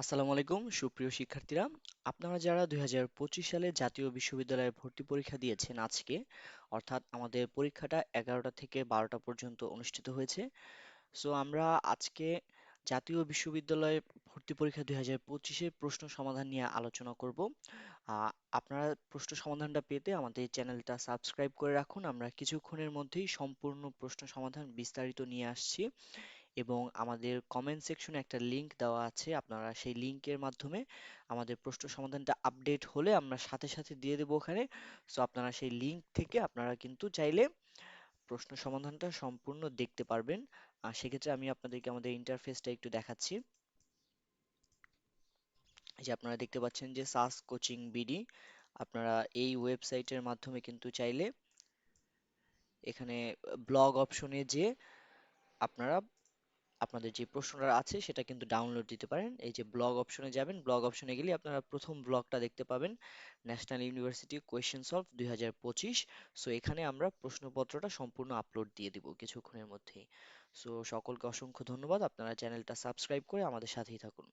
আসসালামু আলাইকুম, সুপ্রিয় শিক্ষার্থীরা। আপনারা যারা দুই হাজার পঁচিশ সালে জাতীয় বিশ্ববিদ্যালয়ে ভর্তি পরীক্ষা দিয়েছেন আজকে, অর্থাৎ আমাদের পরীক্ষাটা এগারোটা থেকে বারোটা পর্যন্ত অনুষ্ঠিত হয়েছে, সো আমরা আজকে জাতীয় বিশ্ববিদ্যালয়ে ভর্তি পরীক্ষা দুই হাজার পঁচিশের প্রশ্ন সমাধান নিয়ে আলোচনা করব। আপনারা প্রশ্ন সমাধানটা পেতে আমাদের চ্যানেলটা সাবস্ক্রাইব করে রাখুন। আমরা কিছুক্ষণের মধ্যেই সম্পূর্ণ প্রশ্ন সমাধান বিস্তারিত নিয়ে আসছি। এবং আমাদের কমেন্ট সেকশনে একটা লিংক দেওয়া আছে, আপনারা সেই লিংকের মাধ্যমে আমাদের প্রশ্ন সমাধানটা আপডেট হলে আমরা সাথে সাথে দিয়ে দেবো ওখানে। সো আপনারা সেই লিংক থেকে আপনারা কিন্তু চাইলে প্রশ্ন সমাধানটা সম্পূর্ণ দেখতে পারবেন। আর সেক্ষেত্রে আমি আপনাদেরকে আমাদের ইন্টারফেসটা একটু দেখাচ্ছি। যে আপনারা দেখতে পাচ্ছেন যে সাস কোচিং বিডি আপনারা এই ওয়েবসাইটের মাধ্যমে কিন্তু চাইলে এখানে ব্লগ অপশনে যে আপনারা আপনাদের যে প্রশ্নটা আছে সেটা কিন্তু ডাউনলোড দিতে পারেন। এই যে ব্লগ অপশনে যাবেন ব্লগ অপশনে গেলে আপনারা প্রথম ব্লগটা দেখতে পাবেন ন্যাশনাল ইউনিভার্সিটি কোয়েশ্চেন সলভ দুই হাজার পঁচিশ। সো এখানে আমরা প্রশ্নপত্রটা সম্পূর্ণ আপলোড দিয়ে দিব কিছুক্ষণের মধ্যেই। সো সকলকে অসংখ্য ধন্যবাদ। আপনারা চ্যানেলটা সাবস্ক্রাইব করে আমাদের সাথেই থাকুন।